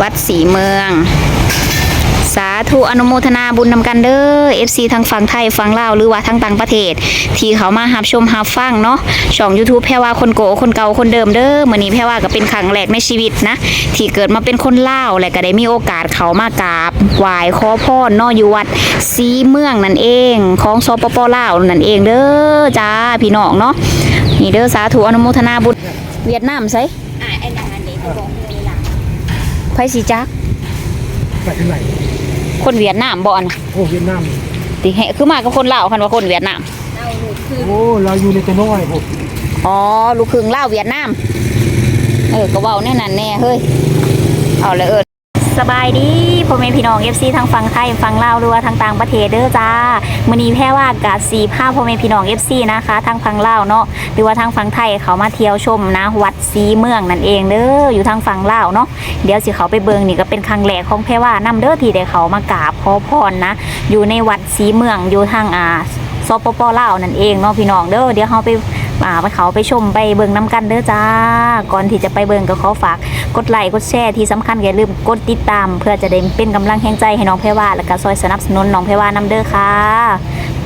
วัดศรีเมือง สาธุอนุโมทนาบุญนำกันเด้อ FC ทางฝั่งไทยฝั่งลาวหรือว่าทางต่างประเทศ ที่เขามาหับชมหับฟังเนาะช่อง YouTube แพรว่าคนโกคนเก่าคนเดิมเด้อมื้อนี้แพรว่าก็เป็นครั้งแรกในชีวิตนะ ที่เกิดมาเป็นคนลาวและก็ได้มีโอกาสเขามากราบไหว้ขอพรเนาะอยู่วัดศรีเมืองนั่นเอง ของสปปลาวนั่นเองเด้อจ้าพี่น้องเนาะนี่เด้อสาธุอนุโมทนาบุญเวียดนามไสอ่าไอ้นางอันนี้เขาบอก ไผสิจักไปที่ไหนคนเวียดนามบ่อันโอ้เวียดนามติเหคือมากับคนลาวคันว่าคนเวียดนามเอาหนูคือโอ้เราอยู่ในตัวน้อยผมอ๋อลูกครึ่งลาวเวียดนามเออก็เว้าแน่นั่นแน่เฮ้ยเอาเลยเออ สบายดีพ่อแม่พี่น้อง FC ทางฝั่งไทยฝั่งลาวหรือว่าทางต่างประเทศเด้อจ้ามื้อนี้แพ้ว่ากาสีผ้าพ่อแม่พี่น้อง FC นะคะทางฝั่งลาวเนาะหรือว่าทางฝั่งไทยเขามาเที่ยวชมนะวัดศรีเมืองนั่นเองเด้ออยู่ทางฝั่งลาวเนาะเดี๋ยวสิเขาไปเบิงนี่ก็เป็นครั้งแรกของแพ้ว่านำเด้อที่ได้เขามากราบขอพรนะ อยู่ในวัดศรีเมืองอยู่ทางอา สปปลาวนั่นเองเนาะพี่น้องเด้อเดี๋ยวเขาไปอ่าไปเขาไปชมไปเบิ่งน้ำกันเด้อจ้า ก่อนที่จะไปเบิ่งก็ขอฝากกดไลค์กดแชร์ที่สำคัญอย่าลืมกดติดตาม เพื่อจะได้เป็นกำลังแห่งใจให้น้องเพรว่าและก็ซอยสนับสนุนน้องเพรว่านํเด้อค่ะ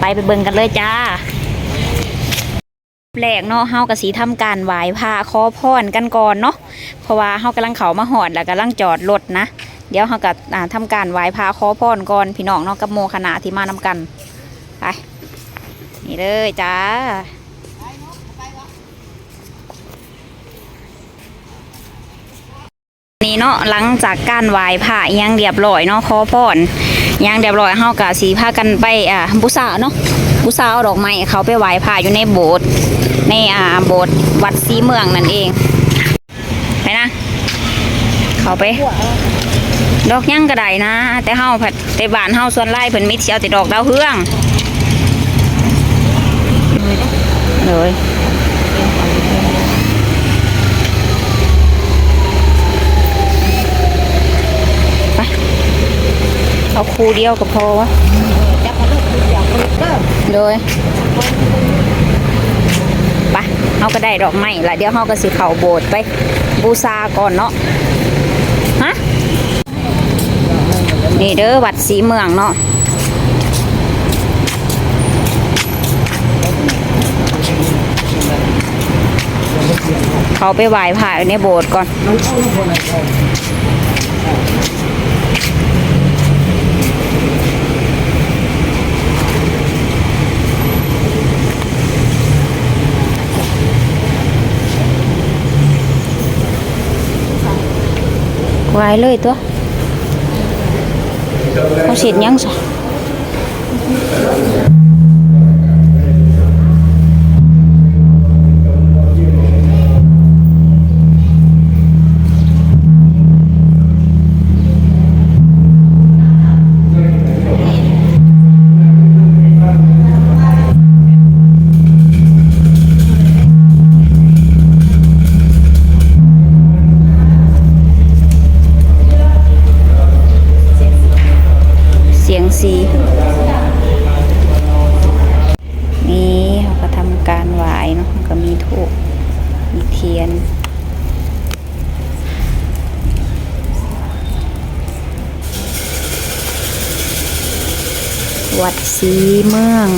ไปไปเบิ่งกันเลยจ้าแรกเนาะเฮาก็สิทำการไหว้พระขอพรกันก่อนเนาะเพราะว่าเฮากำลังเขามาหอดแล้วกำลังจอดรถนะ เดี๋ยวเฮาก็อ่าทำการไหว้พระขอพรก่อนพี่น้องเนาะกับโมคณะที่มานำกันไป นี่เลยจ้านี่เนาะหลังจากการไหว้พระอิหยังเรียบร้อยเนาะขอพรอิหยังเรียบร้อยเฮากะสีพากันไปอ่าบูชาเนาะบูชาเอาดอกไม้เขาไปไหว้พระอยู่ในโบสถ์ในอ่าโบสถ์วัดศรีเมืองนั่นเองไปนะ เขาไป ดอกยังก็ไดนะ แต่เฮาผัดแต่บ้านเฮาส่วนไร่เพิ่นมิตรสิเอาแต่ดอกดาวเฮือง เลยไปเอาคูเดียวก็พอวะจะมาลูกคืออย่างลูกเด้อเลยไปเอาก็ได้ดอกไม้ละเดี๋ยวเขาก็สิเข่าโบสถ์ไป บูชาก่อนเนาะฮะนี่เด้อวัดศรีเมืองเนาะ เขาไปไหว้พระอยู่ในโบสถ์ก่อน ไหว้เลยตัวเขาเสร็จยังส วัดศรีเมือง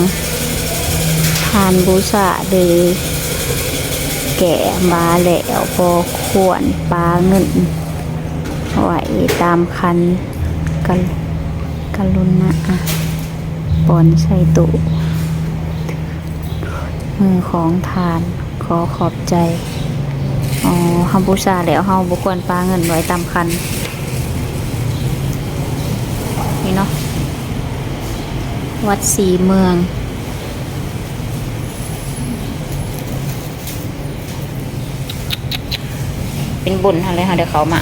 ทานบูชาเดยแก่มาแล้วพอควรปลาเงินไหวตามคันกันกรุณาปอนใส่ตุมือของทานขอขอบใจอ๋อเฮาบูชาแล้วเฮาบุควรปลาเงินไว้ตามคัน นี่เนาะ วัดศรีเมือง เป็นบุญอะไรคะเดี๋ยวเขามา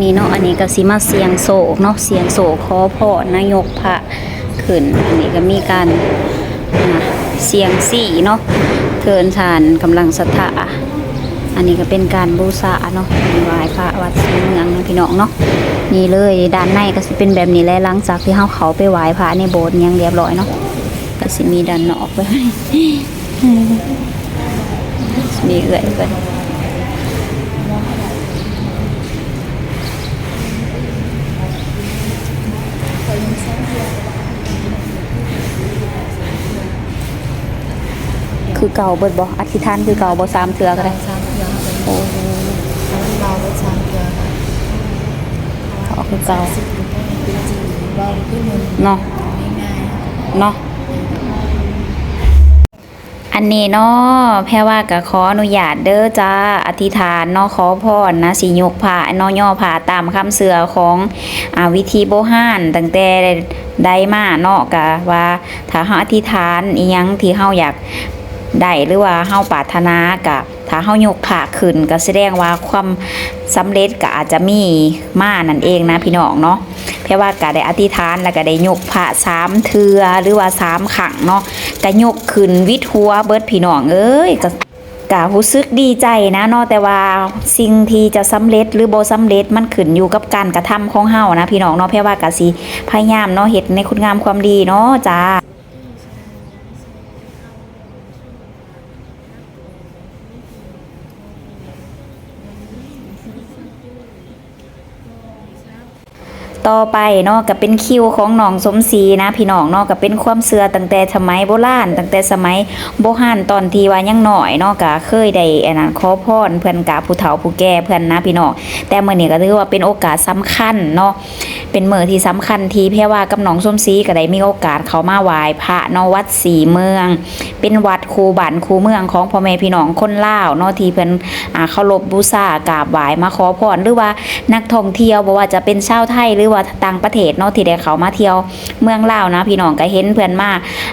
นี่เนาะอันนี้ก็สิมาเสียงโศกเนาะเสียงโศกขอพ่อนายกพระขึ้นอันนี้ก็มีการนะเสียงสี่เนาะเทินทานกำลังศรัทธาอันนี้ก็เป็นการบูชาเนาะไหว้พระวัดศรีเมืองนะพี่น้องเนาะนี่เลยด้านในก็สิเป็นแบบนี้แหละหลังจากที่เฮาเขาไปไหว้พระในโบสถ์ยังเรียบร้อยเนาะก็สิมีด้านนอกไปมีเอื่อยเพิ่ คือเก่าเบิดบ่อธิษฐานคือเก่าบ่สามเทื่อก็ได้สามเกลือโอ้เราไปสามเกลือขอคือเก่าสิบเป็นจริงเราขึ้นมือเนาะง่ายเนาะอันนี้เนาะแพ่ว่าก็ขออนุญาตเด้อจ้าอธิษฐานเนาะขอพรนะสิยกผ่าเนาะย่อผ่าตามคำเสือของอ่าวิธีโบราณตั้งแต่ใดมาเนาะกะว่าถ้าเฮาอธิษฐานอีหยังที่เฮาอยาก ได้หรือว่าเฮาปรารถนากับถ้าเฮายกผ่าขึ้นก็แสดงว่าความสำเร็จก็อาจจะมีมานั่นเองนะพี่น้องเนาะเพราะว่าก็ได้อธิษฐานแล้วก็ได้ยกผ่าสามเทือหรือว่าสามขังเนาะก็ยกขึ้นวิดหัวเบิดพี่น้องเอ้ยก็ก็รู้สึกดีใจนะเนาะแต่ว่าสิ่งที่จะสำเร็จหรือโบ่สำเร็จมันขึ้นอยู่กับการกระทำของเฮานะพี่น้องเนาะเพราะว่าก็สิพยายามเนาะเฮ็ดในคุณงามความดีเนาะจ้า ต่อไปเนาะก็เป็นคิวของน้องสมศรีนะ พี่น้องเนาะก็เป็นความเชื่อตั้งแต่สมัยโบราณตั้งแต่สมัยโบราณตอนที่ว่ายังหน้อยเนาะก็เคยได้อันนั้นขอพรเพิ่อนกะผู้เฒ่าผู้แก่เพิ่อนนะพี่น้องแต่เมื้อนี้ก็ถือว่าเป็นโอกาสสำคัญเนาะเป็นเมื้อที่สำคัญที่เพว่ากับน้องสมศรีก็ได้มีโอกาสเข้ามาไหว้พระเนาะวัดศรีเมือง เป็นวัดคูบ้านคูเมืองของพ่อแม่พี่น้องคนลาวเนาะที่เพิ่นอ่าเคารพบูชากราบไหว้มาขอพรหรือว่านักท่องเที่ยวบ่ว่าจะเป็นชาวไทยหรือว่าต่างประเทศเนาะที่ได้เขามาเที่ยวเมืองลาวนะ พี่น้องก็เห็นเพื่อนมา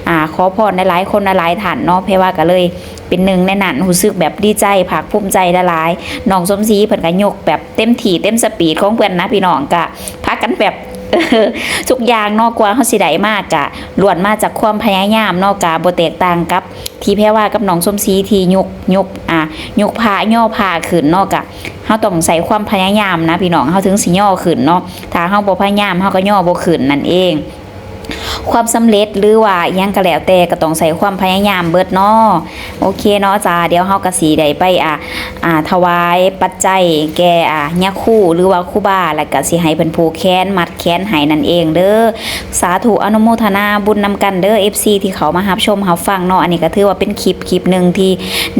อ่าขอพรหลายๆคนหลายๆท่านเนาะเพราะว่าก็เลยเป็นหนึ่งในนั้นรู้สึกแบบดีใจผักภูมิใจหลายน้องสมศรีเพิ่นก็ยกแบบเต็มถี่เต็มสปีดของเพื่อนนะพี่น้องก็พักกันแบบ ทุกอย่างนอกกว่าเขาสิได้มากกะล้วนมาจากความพยายามนอกกาบ่แตกต่างกับที่แพ้ว่ากับน้องส้มซีที่ยกยกอะยกผ้าย่อผ้าขึ้นนอกกะเฮาต้องใส่ความพยายามนะพี่น้องเฮาถึงสิย่อขึ้นเนาะถ้าเฮาบ่พยายามเฮาก็ย่อบ่ขึ้นนั่นเอง ความสำเร็จหรือว่ายังก็แล้วแต่ก็ต้องใส่ความพยายามเบิดเนาะโอเคเนาะจ้าเดี๋ยวเฮาก็สิได้ไปอะอ่าถวายปัจจัยแก่อะยะคู่หรือว่าครูบาแล้วก็สิให้เพิ่นผูกแขนมัดแขนให้นั่นเองเด้อสาธุอนุโมทนาบุญนำกันเด้อ FC ที่เขามารับชมรับฟังเนาะอันนี้ก็ถือว่าเป็นคลิปคลิปหนึ่งที่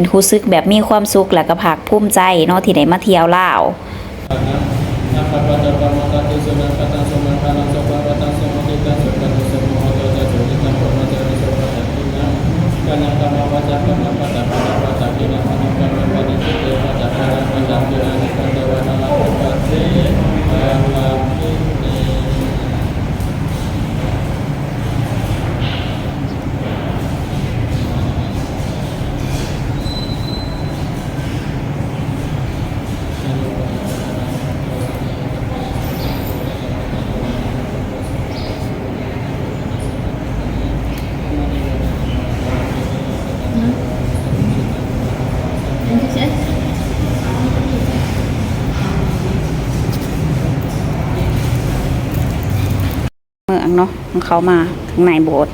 รู้สึกแบบมีความสุขและก็ภาคภูมิใจเนาะที่ได้มาเที่ยวลาวนักปฏิบัติธ ก เนาะของเขามาข้งในโบสถ์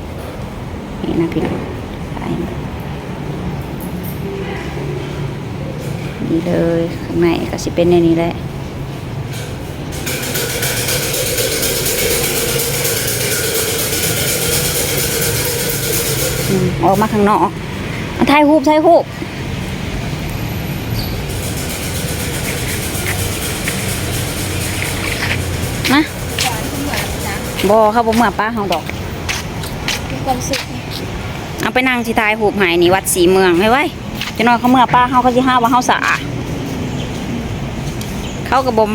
นี่นะพี่น้องนี่เลยข้างในก็สิเป็นในนี้แหละอืมออกมาข้างนอกเอาถ่ายรูปถ่ายรูป บอเขาบ่เมื่อป้าเฮาดอกมีความสุขเอาไปนั่งที่ท้ายหูบหายนี่วัดสีเมืองไว้ไว้จะนอนเขาเมื่อป้าเขาก็สิห้าว่าเขาสะอาดเขากระบม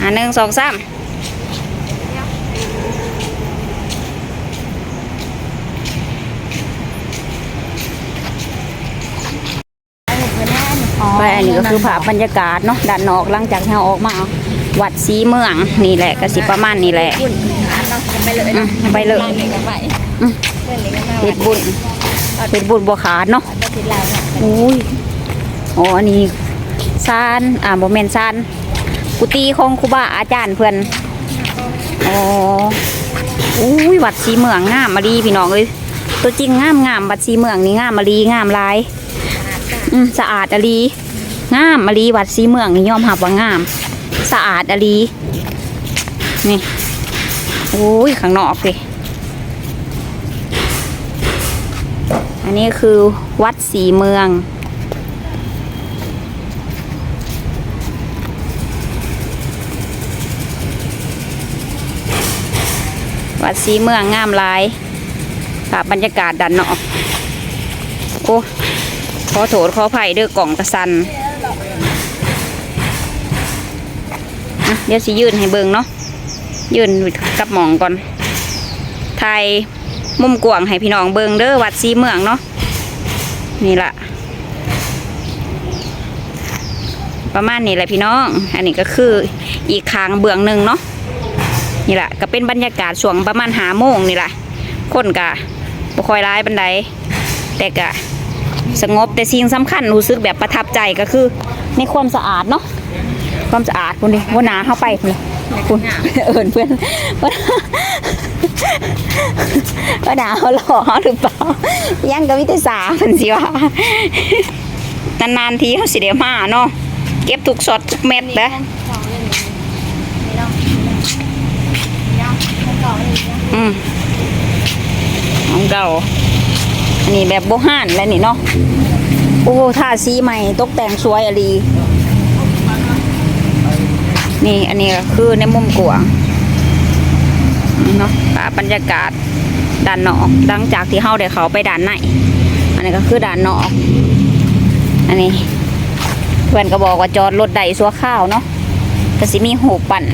อ่าหนึ่งสองสามไปอันนี้ก็คือภาพบรรยากาศเนาะด้านนอกหลังจากที่เราออกมา วัดสีเมืองนี่แหละก็สิประมาณนี่แหละบุญหาเราไปเลยอืมไปเลยเล่นกันไปอืมเล่นกันมาเฮ็ดบุญเฮ็ดบุญบ่ขาดเนาะอาทิตย์แล้วเนี่ยอุ้ยอ๋ออันนี้ซานอ่าบ่แม่นซานกุฏิของครูบาอาจารย์เพิ่นอ๋ออุ้ยวัดสีเมืองงามมาดีพี่น้องเอ้ยตัวจริงงามงามวัดสีเมืองนี่งามมาดีงามหลายอืมสะอาดอะลีงามอะลีวัดสีเมืองนี่ยอมรับว่างาม สะอาดอะลีนี่โอ้ยข้างนอกเลยอันนี้คือวัดสีเมือง วัดสีเมืองงามลายภาพบรรยากาศดันเนาะโอ้ขอโทษขออภัยเด้อกล่องกระสัน เดี๋ยวสิยืนให้เบิงเนาะยืนกับหมองก่อนถ่ายมุมกวางให้พี่น้องเบิงเด้อวัดสีเมืองเนาะนี่ละประมาณนี้แหละพี่น้อง อันนี้ก็คืออีกคางเบื้องหนึ่งเนาะนี่แหละก็เป็นบรรยากาศช่วงประมาณหาโมงนี่แหละคนกะบ่คอยร้ายบันไดแต่กะสงบแต่สิ่งสำคัญรู้สึกแบบประทับใจก็คือในความสะอาดเนาะ ความสะอาดคุณดิว่าหนาเข้าไปคุณเลยคุณเอิญเพื่อนว่าว่าหนาเขาหล่อเขาหรือเปล่ายังกับวิทยาศาสตร์มันสิว่านานๆทีเขาสิเดียมาเนาะเก็บทุกสอดทุกเม็ดนะของเล่นนี่นี่เนาะนี่เนาะแล้วก็นี่เนาะอืมของเก่าอันนี้แบบโบฮานแล้วนี่เนาะโอ้ท่าสีใหม่ตกแต่งสวยอะลี นี่อันนี้ก็คือในมุมกวางเนาะภาพบรรยากาศด้านนอกหลังจากที่เฮาได้เขาไปด้านในอันนี้ก็คือด้านนอก อันนี้เพื่อนก็บอกว่าจอดรถใดสัวข้าวเนาะก็สิมีหูปั่น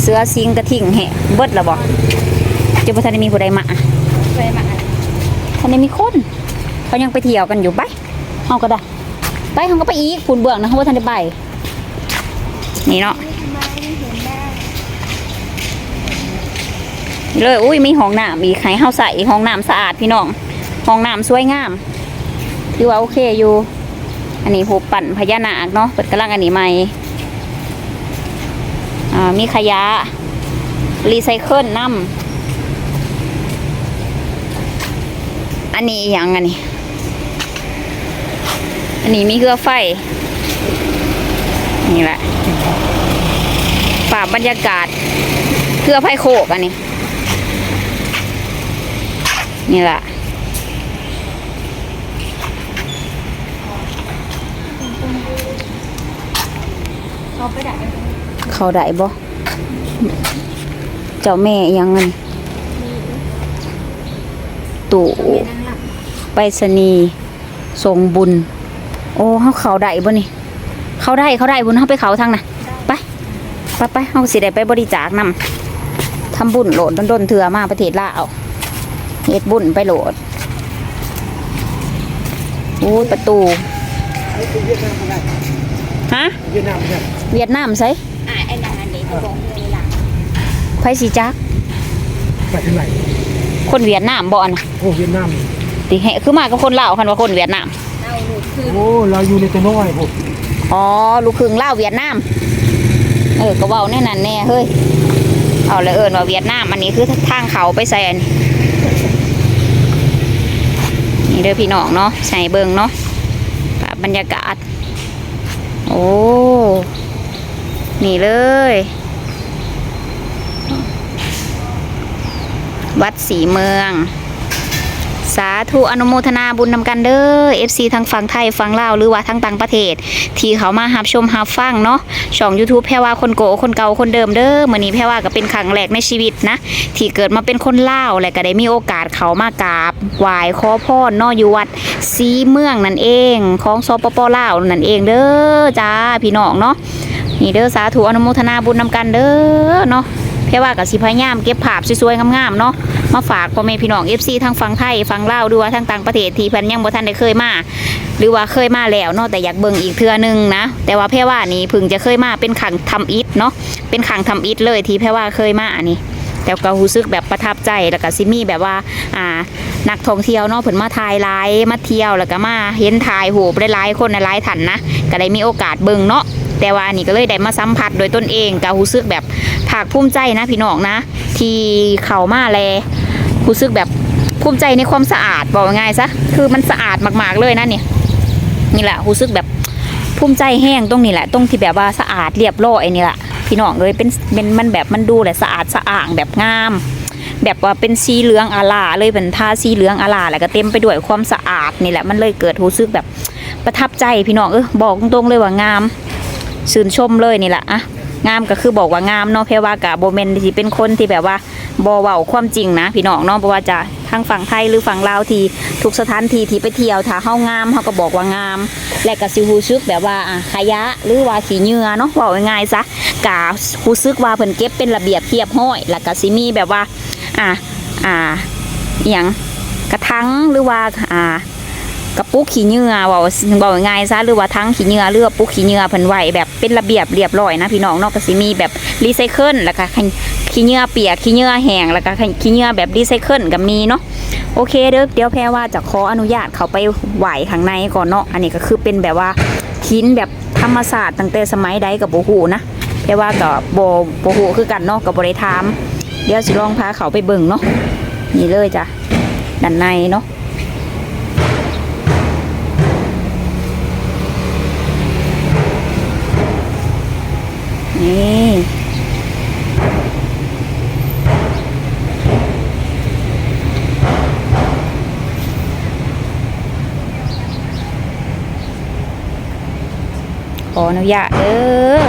เสือซิงกระทิ่งแหะเบิดและบอกจะบ่ทันได้มีผู้ใดมาเคยมาอะทันได้มีคนเขายังไปเที่ยวกันอยู่ไปเฮาก็ได้ไปเฮาก็ไปอีกฝุ่นเบื้องนะเฮาบ่ทันได้ไปนี่เนาะ เลยอุ้ยมีห้องน้ำอีกให้เฮาใส่ห้องน้ำสะอาดพี่น้องห้องน้ำสวยงามอยู่ว่าโอเคอยู่ อันนี้หูปั่นพญานาคเนาะเปิดกำลังอันนี้ใหม่อ่ามีขยะรีไซเคิลน้ำอันนี้อย่างอันนี้อันนี้มีเครือไฟ นี่แหละป่าบรรยากาศเครือไฟโคกอันนี้ นี่แหละเขาไปได้เขาได้บ่เจ้าแม่ยังเงินตู่ไปรษณีย์ส่งบุญ โอ้เขาเขาได้บ่นี่เขาได้เขาได้บุญเขาไปเขาทางน่ะไปไปไปเขาสิได้ไปบริจาคนำทำบุญโหลดด้นๆเถื่อมาประเทศลาว เฮ็ดบุญไปโหลดโอ้ยประตู ฮะ เวียดนามเนี่ยเวียดนามใส่อะไอ้นางอันนี้เขาบอกมีหลังไผสิจัก ไปที่ไหนคนเวียดนามบ่อนน่ะโอ้เวียดนามติเหคือมากับคนลาวคันว่าคนเวียดนาม เราหลุดคือโอ้เราอยู่ในตัวน้อยผมอ๋อ ลูกครึ่งลาวเวียดนาม เออ ก็เว้าแน่นั่นแน่เฮ้ย เอาเลยเอิญว่าเวียดนาม อันนี้คือทางเขาไปใส่อันนี้ นี่เด้อพี่น้องเนาะใส่เบิงเนาะภาพบรรยากาศ โอ้นี่เลย วัดสีเมือง สาธุอนุโมทนาบุญนำกันเด้อ FC ทั้งฝั่งไทยฝั่งลาวหรือว่าทั้งต่างประเทศ ที่เขามารับชมรับฟังเนาะช่อง YouTube แพรว่าคนโกคนเก่าคนเดิมเด้อมื้อนี้แพรว่าก็เป็นครั้งแรกในชีวิตนะ ที่เกิดมาเป็นคนลาวและก็ได้มีโอกาสเขามากราบไหว้ขอพรนาะอยู่วัดสีเมืองนั่นเอง ของสปปลาวนั่นเองเด้อจ้าพี่น้องเนาะนี่เด้อสาธุอนุโมทนาบุญนำกันเด้อเนาะ แพรแค่ว่ากับสิพยายามเก็บภาพสวยๆงามๆเนาะมาฝากพ่อแม่พี่น้อง FC ทั้งฝั่งไทยฝั่งลาด้วยทั้งต่างประเทศที่พิ่นยังบ่ทันได้เคยมาหรือว่าเคยมาแล้วเนาะแต่อยากเบิ่งอีกเทื่อนึงนะ แต่ว่าแพ่ว่านี่พึ่งจะเคยมาเป็นขังทำอิฐเนาะเป็นขังทำอิฐเลยที่แพ่ว่าเคยมาอันนี้แต่ก็รู้สึกแบบประทับใจแล้วก็ซิมี่แบบว่าอ่านักท่องเที่ยวเนาะเพิ่นมาถ่ายไลฟ์มาเที่ยวแล้วก็มาเห็นถ่ายหบหลายๆคนหลายๆท่านนะก็ได้มีโอกาสเบิ่งเนาะ แต่ว่าอันนี้ก็เลยได้มาสัมผัสโดยตนเองก็รู้สึกแบบภาคภูมิใจนะพี่น้องนะ ที่เข้ามาแลรู้สึกแบบภูมิใจในความสะอาดบอกง่ายซะคือมันสะอาดมากๆเลยนะเนี่ยนี่แหละรู้สึกแบบภูมิใจแห้งตรงนี้แหละตรงที่แบบว่าสะอาดเรียบร้อยนี่แหละพี่น้องเลยเป็นเป็นมันแบบมันดูแหละสะอาดสะอ่างแบบงาม แบบว่าเป็นสีเหลืองอาลาเลยเป็นทาสีเหลืองอาลาแล้วก็เต็มไปด้วยความสะอาดนี่แหละมันเลยเกิดรู้สึกแบบประทับใจพี่น้องเออบอกตรงๆเลยว่างาม ชื่นชมเลยนี่แหละอะงามก็คือบอกว่างามเนาะเพราะว่ากะโบเมนที่เป็นคนที่แบบว่าบอเว้าความจริงนะพี่น้องเนาะเพราะว่าจะทั้งฝั่งไทยหรือฝั่งลาวที่ทุกสถานที่ที่ไปเที่ยวถ้าเฮางามเฮาก็บอกว่างาม และก็สิฮู้ซึกแบบว่าอะขยะหรือว่าขี้เหงื่อเนาะเว้าง่ายๆซะกะฮู้ซึกว่าเพิ่นเก็บเป็นระเบียบเรียบร้อย แล้วก็สิมีแบบว่าอ่าอ่าอย่างกระทังหรือว่าอ่า กระปุกขี้เหงื่อเว้าเว้าง่ายซะหรือว่าทั้งขี้เหงื่อหรือว่าปุกขี้เหงื่อเพิ่นไหวแบบเป็นระเบียบเรียบร้อยนะพี่น้องเนาก็สิมีแบบรีไซเคิลแล้วก็ขี้เหงื่อเปียกขี้เหงื่อแห้งแล้วก็ขี้เหงื่อแบบรีไซเคิลก็มีเนาะโอเคเด้อเดี๋ยวแพรว่าจะขออนุญาตเขาไปไหวข้างในก่อนเนาะอันนี้ก็คือเป็นแบบว่าหินแบบธรรมศาสตร์ตั้งแต่สมัยใดกับโบหูนะแพรว่ากับโบโบหูคือกันเนาะกับบริทามเดี๋ยวสิลองพาเขาไปเบิ่งเนาะนี่เลยจ้ะด้านในเนาะนี่ ข ออนุญาตเด้อ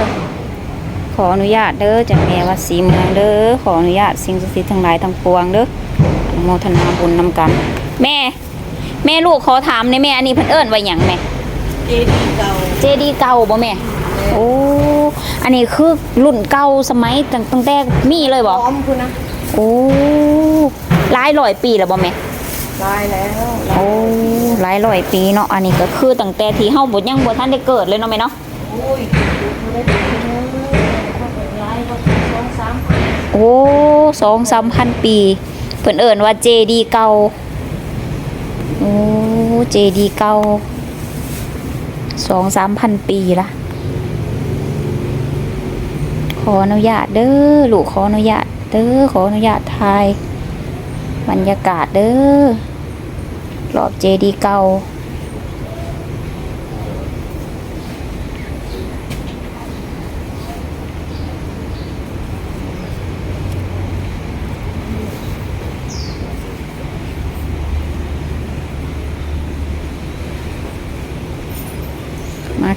ขออนุญาตเด้อจากแม่วัดศรีเมืองเด้อ ขออนุญาตสิ่งศักดิ์สิทธิ์ทั้งหลายทั้งปวงเด้ออนุโมทนาบุญนำกัน แม่ แม่ลูกขอถามในอยแม่อันนี้เพิ่นเอิ้นว่าหยังแม่ เจดีย์เก่าเจดีย์เก่าบ่แม่ โอ้ อันนี้คือรุ่นเก่าสมัยตั้งตั้งแต่มีเลยพบ่ ร้อมคุณนะโอ้หลายร้อยปีแล้วบ่แม่ได้แล้วโอ้หลายร้อยปีเนาะ อันนี้ก็คือตั้งแต่ที่เฮาบ่ยังบ่ทันได้เกิดเลยเนาะแม่เนาะโอ้ยไม่ได้ไปเลยถ้าเปิดร้ายก็สองสามพันโอ้สองสามพันปีเพิ่นเอิ้นว่าเจดีเก่าโอ้เจดีเก่าสองสามพันปีละขออนุญาตเด้อลูกขออนุญาตเด้อขออนุญาตถ่ายบรรยากาศเด้อรอบเจดีเก่า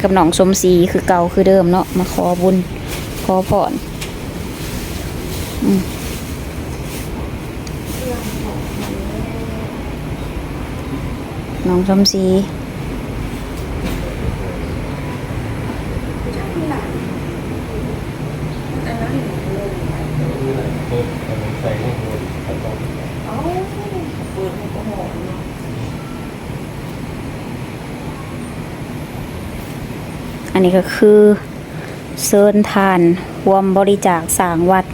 กับน้องสมศรีคือเก่าคือเดิมเนาะมาขอบุญ ขอพรน้องสมศรี เอ้าเปิดมันก็หอมเนาะ อันนี้ก็คือเซินทานรวมบริจาคสางวัด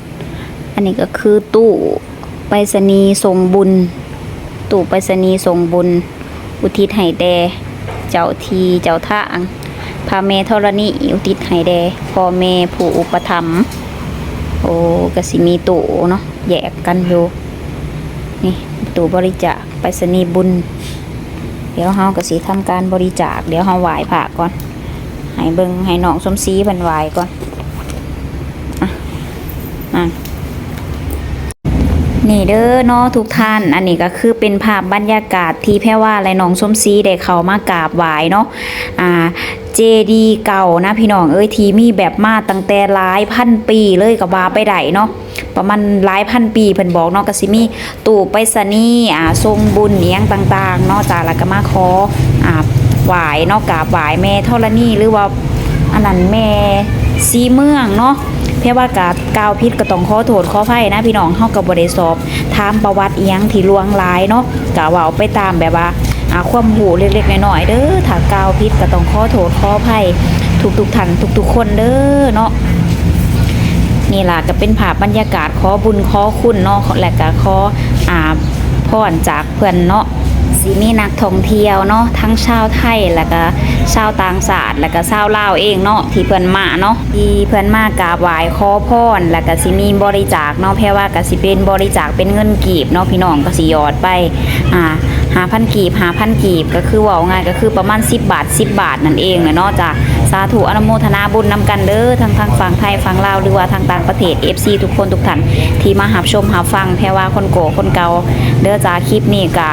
อันนี้ก็คือตู้ไปรษณีย์ส่งบุญ ตู้ไปรษณีย์ส่งบุญ อุทิศให้แดเจ้าทีเจ้าทางพระเมธรณีอุทิศให้แดพ่อแม่ผู้อุปถัมภ์โอ้ก็สิมีตู้เนาะแยกกันอยู่นี่ตู้บริจาคไปรษณีย์บุญ เดี๋ยวเฮากสิทำการบริจาค เดี๋ยวเฮาไหว้พระก่อน ให้เบิงให้น้องสมศรีเพิ่นไว้ก่อนอะอะนี่เด้อเนาะทุกท่าน อันนี้ก็คือเป็นภาพบรรยากาศที่แพ่ว่าและน้องสมศรีได้เข้ามากราบไหว้เนาะอ่าเจดีเก่านะพี่น้องเอ้ยทีมีแบบมาตั้งแต่หลายพันปีเลยกับว่าไปได้เนาะประมาณหลายพันปีเพิ่นบอกเนาะก็สิมีตู้ไปรษณีอ่าทรงบุญเนียงต่างๆเนาะจ้าแล้วก็มาขออ่า หวายเนาะกราบไหวายแม่ธรณีหรือว่าอันนั้นแม่สีเมืองเนาะแพพ่ว่ากากาวพิษก็ต้องขอโทษขออภัยนะพี่น้องเฮาก็บ่ได้สอบถามประวัติเอียงที่ลวงลายเนาะก็เว้าไปตามแบบว่าอาความรู้เล็กๆน้อยๆเด้อถ้ากาวพิษก็ต้องขอโทษขออภัยทุกๆท่านทุกๆ คนเด้อเนาะนี่ล่ะก็เป็นภาพบรรยากาศขอบุญขอคุณเนาะและก็ขออ่าพรจากเพื่อนเนาะ สิมีนักท่องเที่ยวเนาะทั้งชาวไทยแล้วก็ชาวต่างชาติแล้วก็ชาวลาวเองเนาะที่เพื่อนมาเนาะที่เพื่อนมากราบไหว้ขอพรแล้วก็สิมีบริจาคเนาะแพ่ว่าก็สิเป็นบริจาคเป็นเงินกีบเนาะพี่น้องก็สิยอดไปอ่าหาพันกีบหาพันกีบก็คือว่าง่ายก็คือประมาณ 10 บาท 10 บาทนั่นเองนะเนาะจ้ะสาธุอนุโมทนาบุญนำกันเด้อทั้งทางฝั่งไทยฝั่งลาวหรือว่าทางต่างประเทศ FC ทุกคนทุกท่านที่มาหับชมหับฟังแพ่ว่าคนโกคนเก่าเด้อจ้าคลิปนี้ก็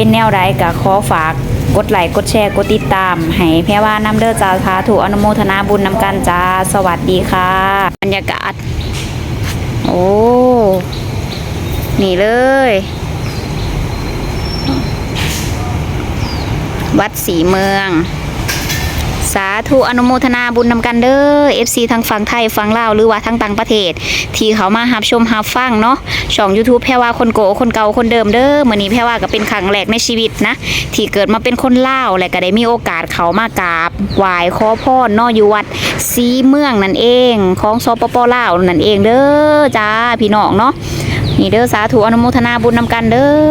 เป็นแนวใดก็ขอฝากกดไลค์กดแชร์กดติดตาม ให้แพ่ว่านำเด้อจ้าสาธุอนุโมทนาบุญนำกันจ้า สวัสดีค่ะ บรรยากาศ โอ้ นี่เลย วัดศรีเมือง สาธุอนุโมทนาบุญนำกันเด้อ FC ทั้งฝั่งไทยฝั่งลาวหรือว่าทั้งต่างประเทศ ที่เขามาหับชมหับฟังเนาะช่อง YouTube แพรว่าคนโกคนเก่าคนเดิมเด้อมื้อนี้แพรว่าก็เป็นครั้งแรกในชีวิตนะ ที่เกิดมาเป็นคนลาวและก็ได้มีโอกาสเขามากราบไหว้ขอพรนาะอยู่วัดศรีเมืองนั่นเอง ของสปปลาวนั่นเองเด้อจ้าพี่น้องเนาะนี่เด้อสาธุอนุโมทนาบุญนำกันเด้อ